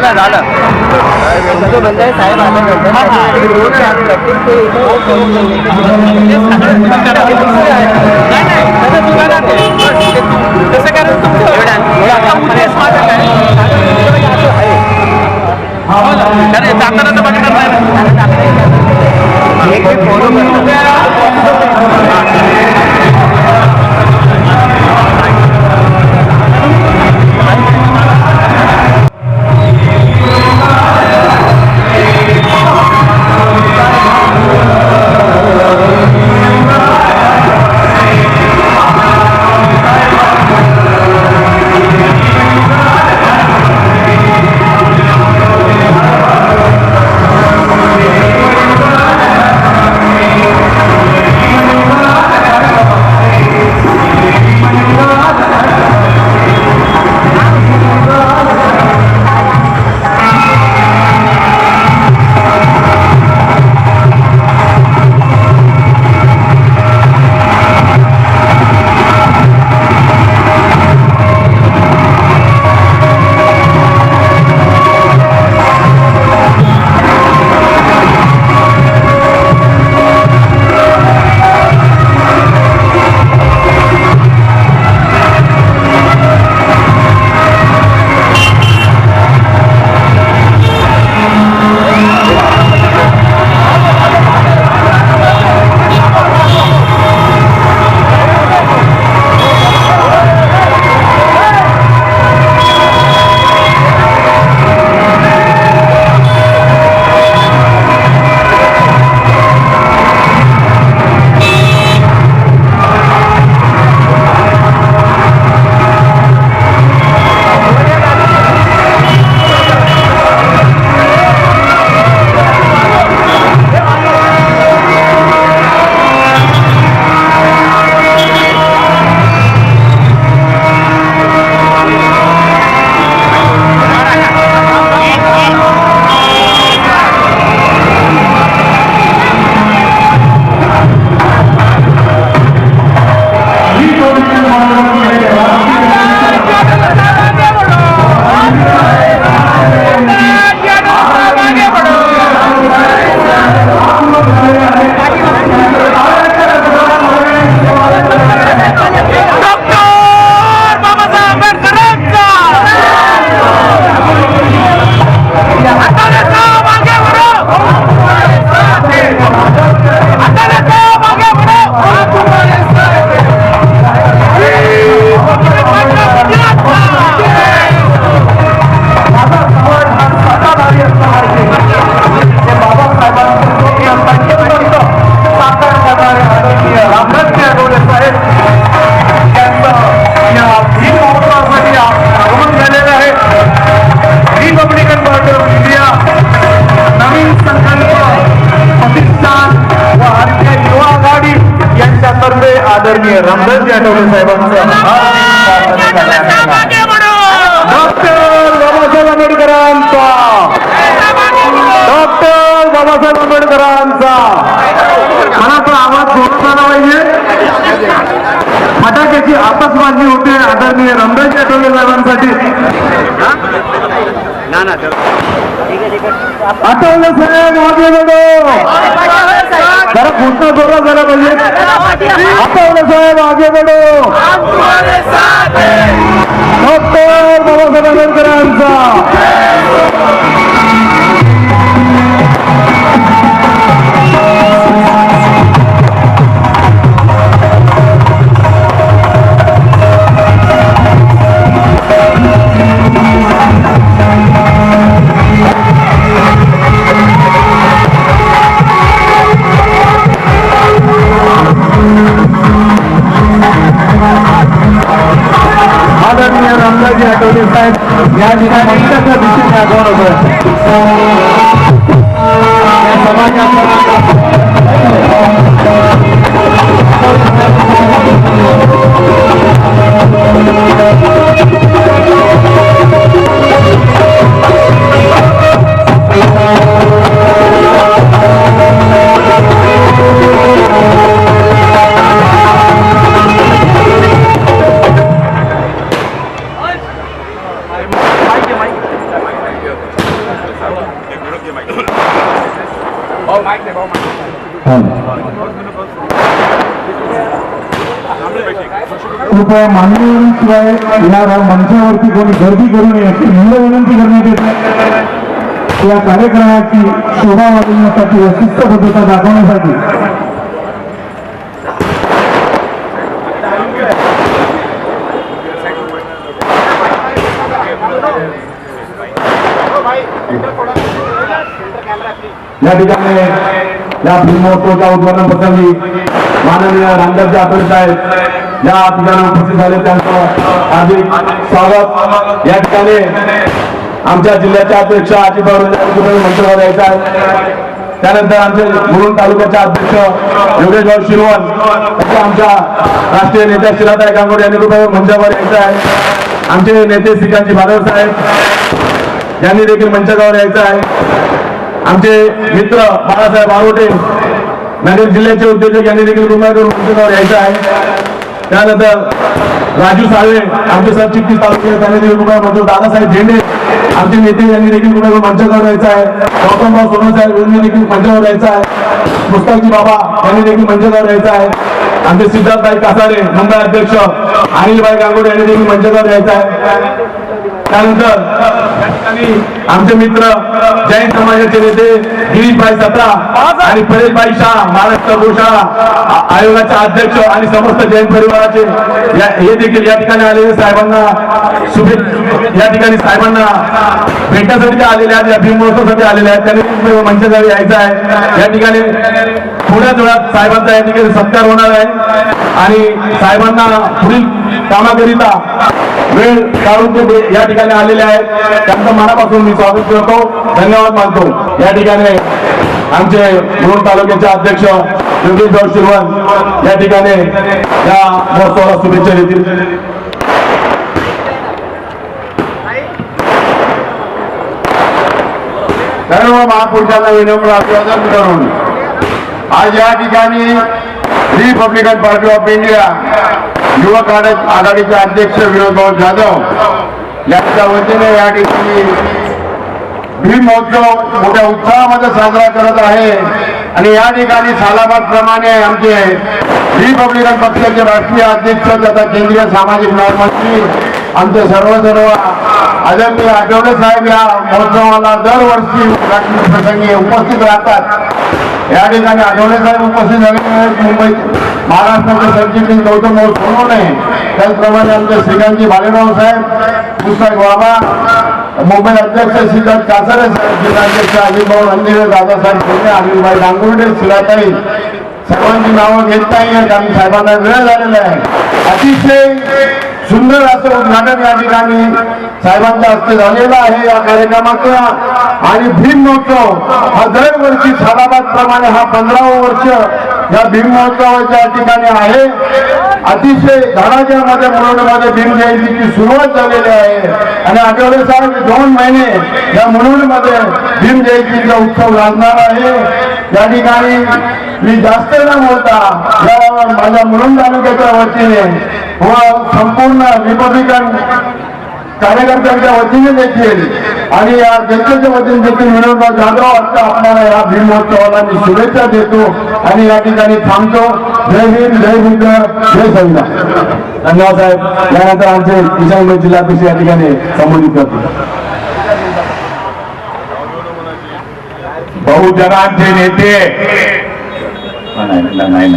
झालं झालं. तुमचं आहे साहेब आता जाताना तर बघणार नाही. एक मी फॉलो करतो होते आदरणीय रमदासजी आठवले साहेबांसाठी ना ना तर आठवले साहेब मागे बघो जरा घोषणा जोरात झाला पाहिजे आठवले साहेब आगे बढो डॉक्टर बाबासाहेब आंबेडकरांचा आदरणीय आठवले साहेब या ठिकाणी मंचाच्या दिशेने आगमन होतं या समाजाचा कृपया मान्यवरांशिवाय या मंचावरती कोणी गर्दी करू नये अशी मुलं विनंती करण्यात येते. या कार्यक्रमाची शोभा वाढवण्यासाठी व शिस्तबद्धता दाखवण्यासाठी. या ठिकाणी या भीमोत्सवाच्या उद्घाटन प्रसंगी माननीय रामदासजी आठवले साहेब या ठिकाणी उपस्थित झाले त्यांचं हार्दिक स्वागत. या ठिकाणी आमच्या जिल्ह्याच्या अध्यक्ष अजित पवार यायचा आहे. त्यानंतर आमचे मुरुण तालुक्याचे अध्यक्ष योगेशभाऊ शिरवण आमच्या राष्ट्रीय नेत्या शिलाताई गांगोडे यांनी कृपया मंचावर यायचं आहे. आमचे नेते श्रीकांतजी भागवत साहेब यांनी देखील मंचावर यायचं आहे. आमचे मित्र बाळासाहेब आरोटे नांदेड जिल्ह्याचे उद्योजक यांनी देखील कृपया करून मंचावर यायचं आहे. त्यानंतर राजू साळवे आमचे सरचिटणीस तालुके त्यांनी देखील कृपया दादासाहेब झेंडे आमचे नेते यांनी देखील कृपया मंचावर यायचं आहे. गौतमराव सोनसाहेब यांनी देखील मंचावर यायचं आहे. मुस्ताकजी बाबा यांनी देखील मंचावर यायचं आहे. आमचे सिद्धार्थभाई कासारे मुंबई अध्यक्ष अनिलभाई गांगोडे यांनी देखील मंचावर यायचं आहे. त्यानंतर ठिकाणी आमचे मित्र जैन समाजाचे नेते गिरीशभाई सत्रा आणि परेशभाई शाह महाराष्ट्र गोशाळा आयोगाचे अध्यक्ष आणि समस्त जैन परिवाराचे हे देखील या ठिकाणी आलेले साहेबांना शुभे या ठिकाणी साहेबांना भेटण्यासाठी आलेले आहेत या भीमोत्सवासाठी आलेले आहेत. त्यांनी मंचावर यायचं आहे. या ठिकाणी थोड्याच वेळात साहेबांचा या ठिकाणी सत्कार होणार आहे. आणि साहेबांना पुढील कामाकरिता वेळ काढून ते या ठिकाणी आलेले आहेत. त्यांचं मनापासून मी स्वागत करतो. धन्यवाद मानतो. या ठिकाणी आमचे मुरुड तालुक्याचे अध्यक्ष योगेश भाऊ शिरवण या ठिकाणी या महोत्सवाला शुभेच्छा देतील. सर्व महापुरुषांना विनम्र अभिवादन करून. आज या ठिकाणी रिपब्लिकन पार्टी ऑफ इंडिया युवक आघाडीचे अध्यक्ष विनोदभाऊ जाधव यांच्या वतीने या ठिकाणी भीम महोत्सव मोठ्या उत्साहामध्ये साजरा करत आहे आणि या ठिकाणी सालाबाद प्रमाणे आमचे रिपब्लिकन पक्षाचे राष्ट्रीय अध्यक्ष तथा केंद्रीय सामाजिक न्याय मंत्री आमचे सर्व सर्व आदरणीय आठवडे साहेब या महोत्सवाला दरवर्षी उद्घाटन प्रसंगी उपस्थित राहतात. या ठिकाणी आठवडे साहेब उपस्थित झाले मुंबईत महाराष्ट्राचे सरचिटणीस गौतम भाऊ सोनवणे त्याचप्रमाणे आमचे श्रीकांतजी भालेराव साहेब पुस्तक बाबा मुंबई अध्यक्ष श्रीकांत कासारे साहेब जिल्हाध्यक्ष अजितभाऊ अंधेरे दादासाहेब सोने अनिलभाई गांगुर्डे शिलाताई सर्वांची नावं घेत नाही आहेत. आणि साहेबांना वेळ झालेला आहे. अतिशय सुंदर असं उद्घाटन या ठिकाणी साहेबांच्या हस्ते झालेलं आहे या कार्यक्रमाचं. आणि भीम महोत्सव हा दरवर्षी सालाबाद प्रमाणे हा पंधरावं वर्ष या भीम महोत्सवाच्या ठिकाणी आहे. अतिशय धडाच्या मध्ये मुरुडमध्ये भीम जयंतीची सुरुवात झालेली आहे. आणि आठवडे साहेब दोन महिने या मुरुडमध्ये भीम जयंतीचा उत्सव लागणार आहे. या ठिकाणी मी जास्त न बोलता या माझ्या मुरुड तालुक्याच्या वतीने व संपूर्ण रिपब्लिकन कार्यकर्त्यांच्या वतीने देखील आणि या जनतेच्या वतीने देखील विनोदराव जाधव आता आपल्याला या भीम महोत्सवाला मी शुभेच्छा देतो आणि या ठिकाणी थांबतो. जय भीम जय बुद्ध जय संविधान. धन्यवाद साहेब. यानंतर आमचे ईशान्य जिल्हाध्यक्ष या ठिकाणी संबोधित करतील. बहुजनांचे नेते. नाही.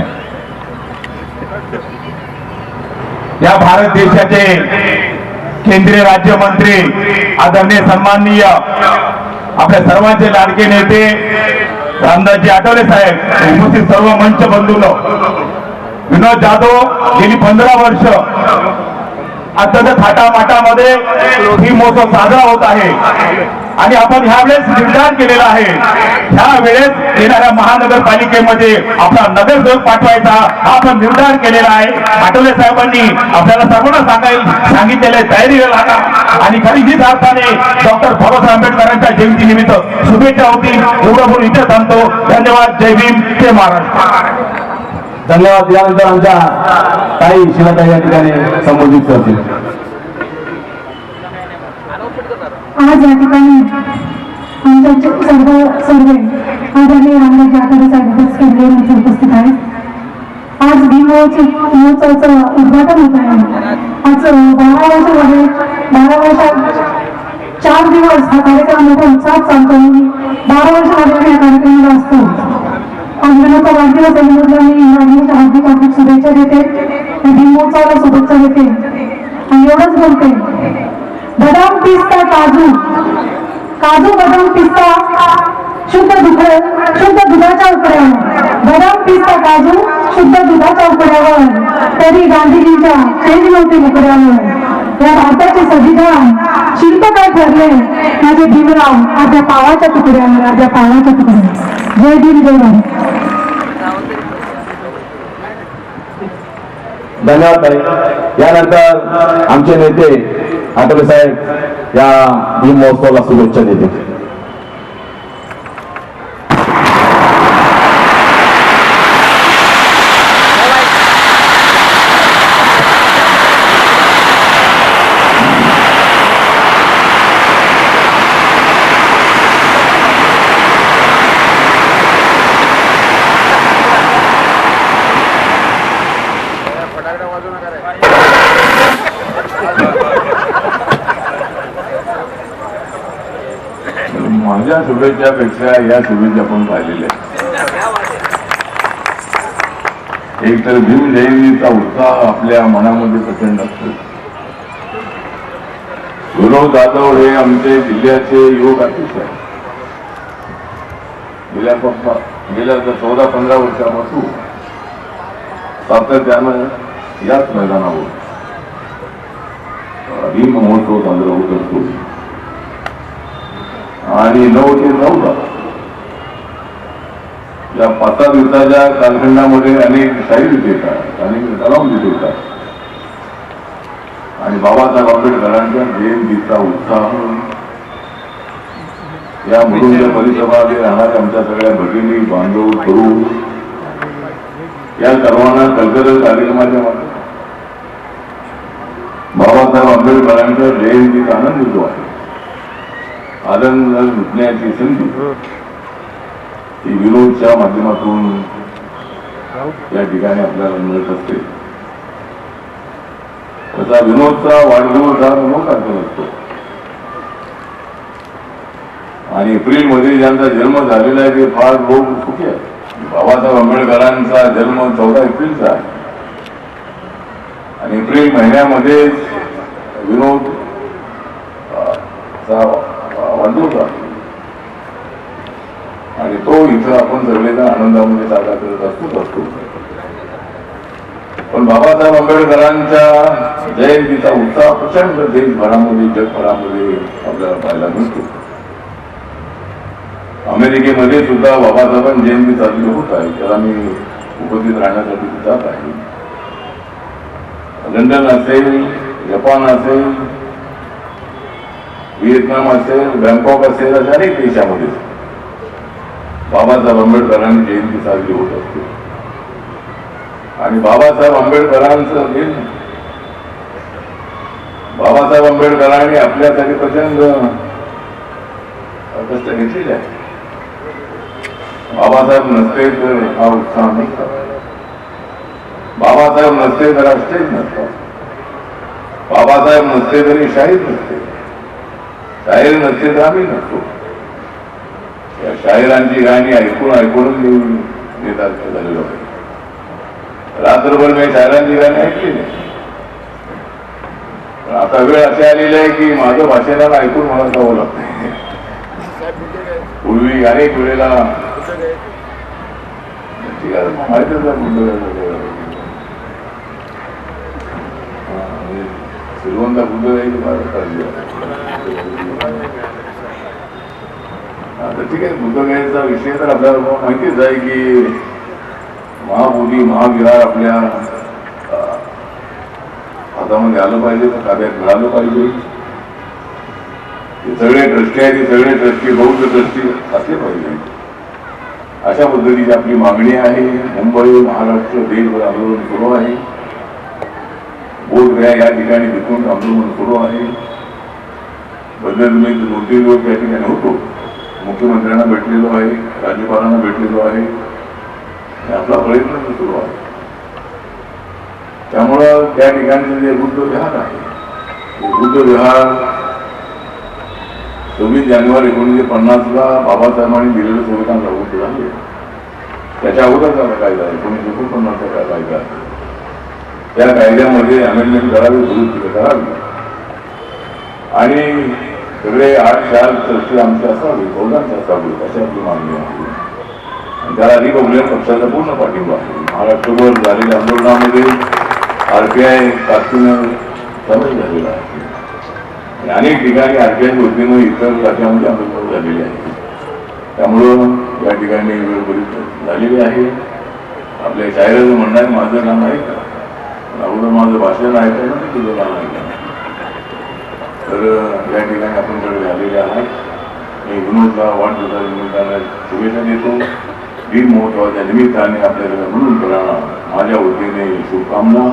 या भारत देशाचे केंद्रीय राज्यमंत्री आदरणीय सन्माननीय आपल्या सर्वांचे लाडके नेते रामदासजी आठवले साहेब उपस्थित सर्व मंच बंधूंनो. विनोद जाधव गेली पंधरा वर्ष अत्यंत थाटामाटामध्ये ही महोत्सव साजरा होत आहे. आणि आपण ह्यावेळेस निर्धार केलेला आहे. ह्या वेळेस येणाऱ्या महानगरपालिकेमध्ये आपला नगरसेवक पाठवायचा हा आपण निर्धार केलेला आहे. आठवले साहेबांनी आपल्याला सर्वांना सांगायला सांगितलेले तयारीला लागा आणि खरी हीच अर्थाने डॉक्टर बाबासाहेब आंबेडकरांच्या जयंतीनिमित्त शुभेच्छा होतील. एवढं बोलून इथे थांबतो. धन्यवाद. जय भीम. जय महाराष्ट्र. धन्यवाद यानंतर आमच्या ताई शिलाताई या ठिकाणी संबोधित करतील. आज या ठिकाणी आमच्या सर्व सर्व आदरणीय रामदास जाधव साहेब उपस्थित केंद्रीय उपस्थित आहेत. आज भीमोची महोत्सवाचं उद्घाटन होत आहे. आज बारा वर्षामध्ये बारा वर्षात चार दिवस हा कार्यक्रम मोठ्या उत्साहात चालतो. बारा वर्षामध्ये आम्ही या कार्यक्रमाला असतो. अंजनाचा वाढदिवस आहे म्हणून मी वाढदिवसाच्या हार्दिक हार्दिक शुभेच्छा देते. आणि भीमोत्सवाला शुभेच्छा देते. आणि एवढंच बोलते बदाम पिस्ता काजू. काजू बदाम पिस्ता शुद्ध दुध शुद्ध दुधाच्या उकड्यावर. बदाम पिस्ता काजू शुद्ध दुधाच्या उकड्यावर. तरी गांधीजींच्या तेज नव्हते उकड्यावर. या भारताचे संविधान शिल्पकार ठरले. माझे भीमराव अर्ध्या पावाच्या तुकड्यावर अर्ध्या पावाच्या तुकड्यावर. जय भीम जय भारत. धन्यवाद ताई यानंतर आमचे नेते आठवले साहेब या भीम महोत्सवाला शुभेच्छा देते. माझ्या शुभेच्छापेक्षा या शुभेच्छा पण पाहिलेल्या एक तर भीम उत्साह आपल्या मनामध्ये प्रचंड असतो. गुरव जाधव हे आमचे जिल्ह्याचे युवक अध्यक्ष आहेत. गेल्या प- गेल्या चौदा पंधरा वर्षापासून सातत्यानं याच मैदानावर भीम महोत्सव साजरा होत असतो. आणि नऊ ते चौदा या पाच दिवसाच्या कालखंडामध्ये अनेक शाहीर येतात अनेक कलाम येतात. आणि बाबासाहेब आंबेडकरांच्या जयंतीचा उत्साह. या मुरुंज परिसरामध्ये राहणाऱ्या आमच्या सगळ्या भगिनी बांधव करू या सर्वांना कल्चरल कार्यक्रमाच्या बाबासाहेब आंबेडकरांच्या जयंतीचा आनंद जो आहे आनंद लुटण्याची संधी. ही. विनोदच्या माध्यमातून या ठिकाणी आपल्याला मिळत असते. त्याचा विनोदचा वाढदिवस हा विनोदाचा असतो. आणि एप्रिलमध्ये ज्यांचा जन्म झालेला आहे ते फार लोक सुखी आहेत. बाबासाहेब आंबेडकरांचा जन्म चौदा एप्रिलचा आहे. आणि एप्रिल महिन्यामध्येच विनोद चा वाढदिवस आणि तो इथं आपण सगळेजण आनंदामध्ये साजरा करत असतोच असतो पण बाबासाहेब आंबेडकरांच्या जयंतीचा उत्साह प्रचंड देशभरामध्ये जगभरामध्ये आपल्याला पाहायला मिळतो. अमेरिकेमध्ये सुद्धा बाबासाहेबांची जयंती साजरी होत आहे. त्याला मी उपस्थित राहण्यासाठी जात आहे लंडन असेल जपान असेल व्हिएतनाम असेल बँकॉक असेल अशा अनेक देशामध्ये. बाबासाहेब आंबेडकरांनी जयंती साजरी होत असते. आणि बाबासाहेब आंबेडकरांचं दिन बाबासाहेब आंबेडकरांनी आपल्यासाठी प्रचंड कष्ट घेतलेले आहे बाबासाहेब नसते तर हा उत्साह नसता. बाबासाहेब नसते तर हा नसतात बाबासाहेब नसते तरी शाहीर नसते. शाहीर नसेल तर आम्ही नसतो. या शाहिरांची गाणी ऐकून ऐकूनच मी येतात झालेलो आहे. रात्रभर मी शाहिरांची गाणी ऐकली नाही. पण आता वेळ असे आलेली आहे की माझं भाषणाला ऐकून मला जावं लागतं. पूर्वी अनेक वेळेला माहितच आहे, मग माहितीच आता ठीक आहे बुद्धगयेचा विषय तर आपल्याला माहितीच आहे की महाबोधी महाविहार आपल्या हातामध्ये आलं पाहिजे तर ताब्यात मिळालं पाहिजे. सगळे ट्रस्टी आहेत ते सगळे ट्रस्टी बौद्ध ट्रस्टी असले पाहिजे. अशा पद्धतीची आपली मागणी आहे. मुंबई महाराष्ट्र देशभर आंदोलन सुरू आहे. बोधगया या ठिकाणी तिथून आंदोलन सुरू आहे. बदल मी दोन तीन दिवस या ठिकाणी होतो मुख्यमंत्र्यांना भेटलेलो आहे राज्यपालांना भेटलेलो आहे आपला प्रयत्न सुरू आहे त्यामुळं त्या ठिकाणी जे बुद्ध विहार आहे ते विहार सव्वीस जानेवारी एकोणीसशे पन्नासला बाबासाहेबांनी दिलेलं संविधान लागू झाले. त्याच्या अगोदरचा कायदा एकोणीसशे एकोणपन्नासचा कायदा आहे? त्या कायद्यामध्ये अमेंडमेंट करावी दुरुस्ती करावी. आणि सगळे आठ चार चर्चे आमच्या असावी चौदांचे असावी अशी आपली मागणी आहे आणि त्याला रिपब्लिकन पक्षाचा पूर्ण पाठिंबा आहे. महाराष्ट्रभर झालेल्या आंदोलनामध्ये आरपीआय ताकदीनं सामील झालेला आहे. आणि अनेक ठिकाणी आरपीआय वतीनं इतर राज्यामध्ये आंदोलन झालेले आहे. त्यामुळं या ठिकाणी वेळ बरीच झालेली आहे. आपल्या शायराचं म्हणणं आहे माझं नाव आहे का? अगोदर माझं भाषण ऐकायला ना तुझं नाव ऐकायला तर या ठिकाणी आपण सगळे झालेले आहात. मी विनोदला वाढदिवसाच्या निमित्तानं शुभेच्छा देतो. दिन महोत्सवाच्या निमित्ताने आपल्याला म्हणून कराना माझ्या वतीने शुभकामना.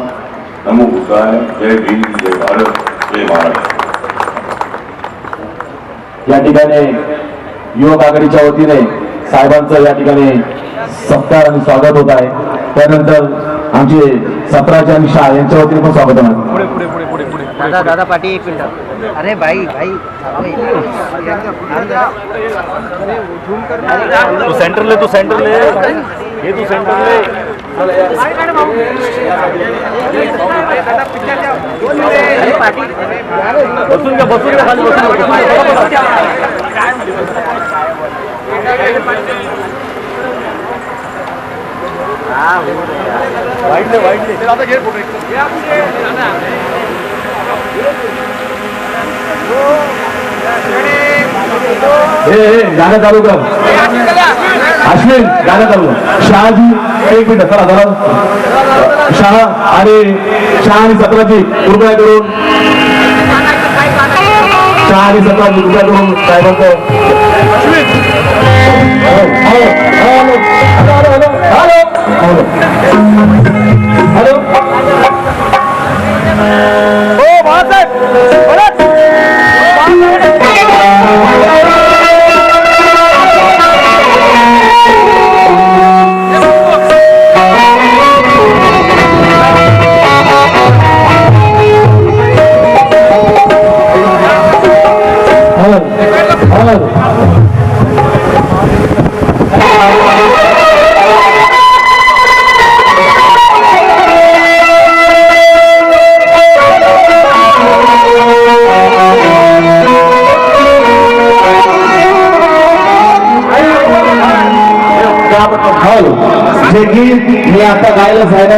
नमो बुद्धाय जय भीम जय भारत जय महाराष्ट्र या ठिकाणी युवक आघाडीच्या वतीने साहेबांचं या ठिकाणी सत्कार आणि स्वागत होत आहे. त्यानंतर आमचे सत्राचे आणि शाह यांच्या वतीने पण स्वागत होणार दादा दादा मिनिट. अरे भाई भाई तू सेंटर ले तू सेंटर ले। हे तू सेंटर ले। बसून घ्या बसून घ्या खाली बसून घ्या. वाईट ले वाईट ले. आता घे फोटो हे हे गाणं चालू कर. अश्विन गाणं चालू शहाजी एक मिनिट चला जरा शहा आणि शहा आणि सत्राची कृपया करून. शहा आणि सत्राची कृपया करून. साहेबांचं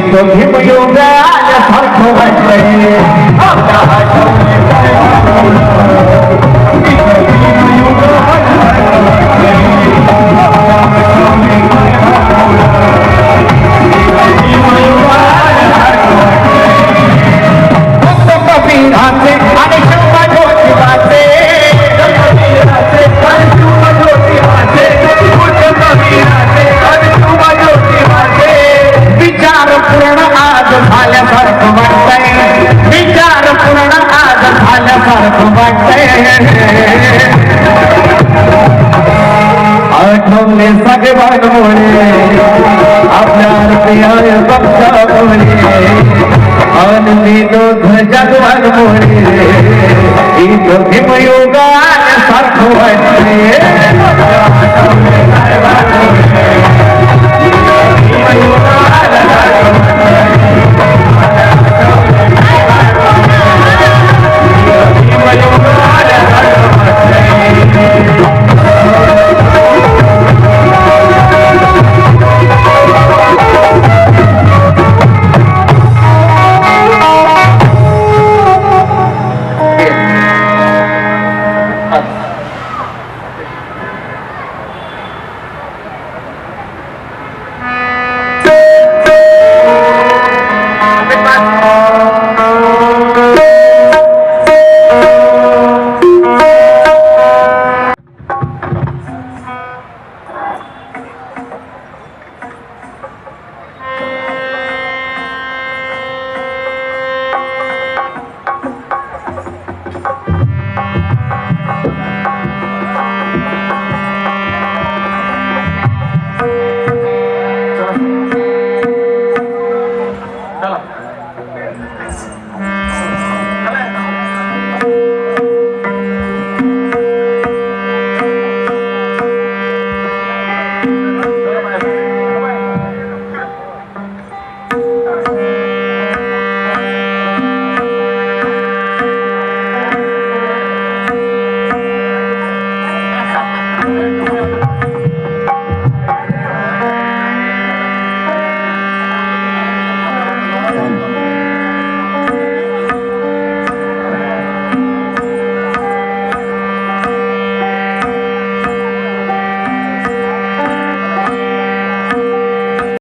तो भीमयोग आल्यासारखं वाटलंय. जवान मोरे अपना प्यार बक्सा मोरे और मीनो जवान मोरे इतो भीमयुगान साथ हुए